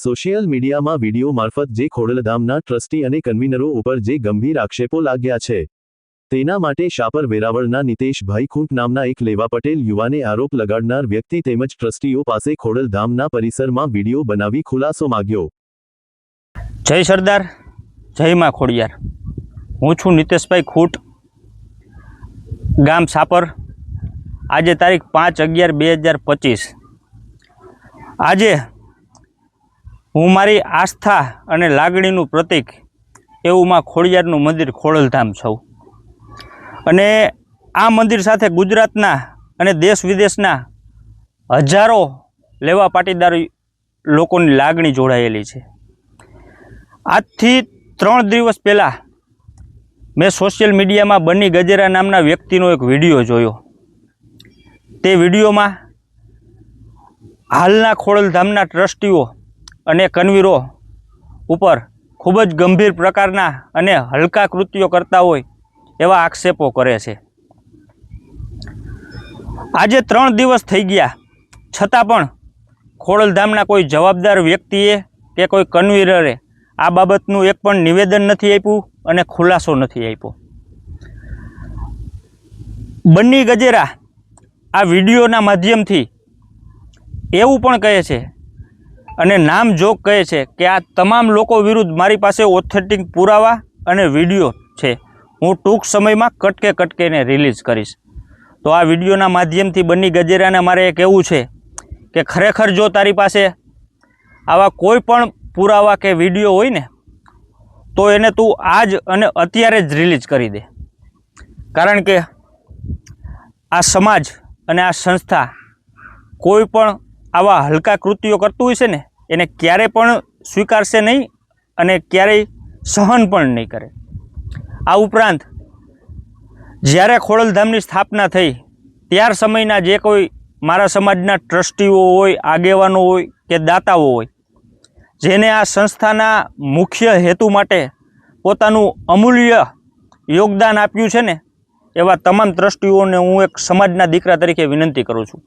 Social મીડિયામાં video મારફત જે ખોડલધામના ટ્રસ્ટી અને કન્વીનરો ઉપર જે ગંભીર આક્ષેપો લાગ્યા છે, તેના માટે શાપર વેરાવળના નિતેશભાઈ ખૂંટ નામના એક લેવા પટેલ યુવાને આરોપ લગાડનાર વ્યક્તિ તેમજ ટ્રસ્ટીઓ પાસે ખોડલધામના પરિસરમાં વીડિયો બનાવી ખુલાસો માગ્યો. જય સરદાર, જય માં ખોડિયાર. હું છું નિતેશભાઈ ખૂટ, ગામ સાપર. આજે તારીખ પાંચ અગિયાર બે હજાર પચીસ. આજે હું મારી આસ્થા અને લાગણીનું પ્રતીક એવું માં ખોડિયારનું મંદિર ખોડલધામ છું. અને આ મંદિર સાથે ગુજરાતના અને દેશ વિદેશના હજારો લેવા પાટીદાર લોકોની લાગણી જોડાયેલી છે. આજથી ત્રણ દિવસ પહેલાં મેં સોશિયલ મીડિયામાં બન્ની ગજેરા નામના વ્યક્તિનો એક વીડિયો જોયો. તે વિડીયોમાં હાલના ખોડલધામના ટ્રસ્ટીઓ અને કન્વીરો ઉપર ખૂબ જ ગંભીર પ્રકારના અને હલકા કૃત્યો કરતા હોય એવા આક્ષેપો કરે છે. આજે ત્રણ દિવસ થઈ ગયા. છતાં પણ ખોડલધામના કોઈ જવાબદાર વ્યક્તિએ કે કોઈ કન્વીનરે આ બાબતનું એક પણ નિવેદન નથી આપ્યું અને ખુલાસો નથી આપ્યો. બન્ની ગજેરા આ વિડીયોના માધ્યમથી એવું પણ કહે છે અને નામ જોગ કહે છે કે આ તમામ લોકો વિરુદ્ધ મારી પાસે ઓથેન્ટિક પુરાવા અને વીડિયો છે. હું ટૂંક સમયમાં કટકે કટકેને રિલીઝ કરીશ. તો આ વિડીયોના માધ્યમથી બન્ની ગજેરાને મારે એ કહેવું છે કે ખરેખર જો તારી પાસે આવા કોઈ પણ પુરાવા કે વીડિયો હોય ને, તો એને તું આજ અને અત્યારે જ રિલીઝ કરી દે. કારણ કે આ સમાજ અને આ સંસ્થા કોઈ પણ આવા હલકા કૃત્યો કરતું હોય છે ને, એને ક્યારે પણ સ્વીકારશે નહીં અને ક્યારેય સહન પણ નહીં કરે. આ ઉપરાંત, જ્યારે ખોડલધામની સ્થાપના થઈ, ત્યાર સમયના જે કોઈ મારા સમાજના ટ્રસ્ટીઓ હોય, આગેવાનો હોય કે દાતાઓ હોય, જેને આ સંસ્થાના મુખ્ય હેતુ માટે પોતાનું અમૂલ્ય યોગદાન આપ્યું છે ને, એવા તમામ ટ્રસ્ટીઓને હું એક સમાજના દીકરા તરીકે વિનંતી કરું છું.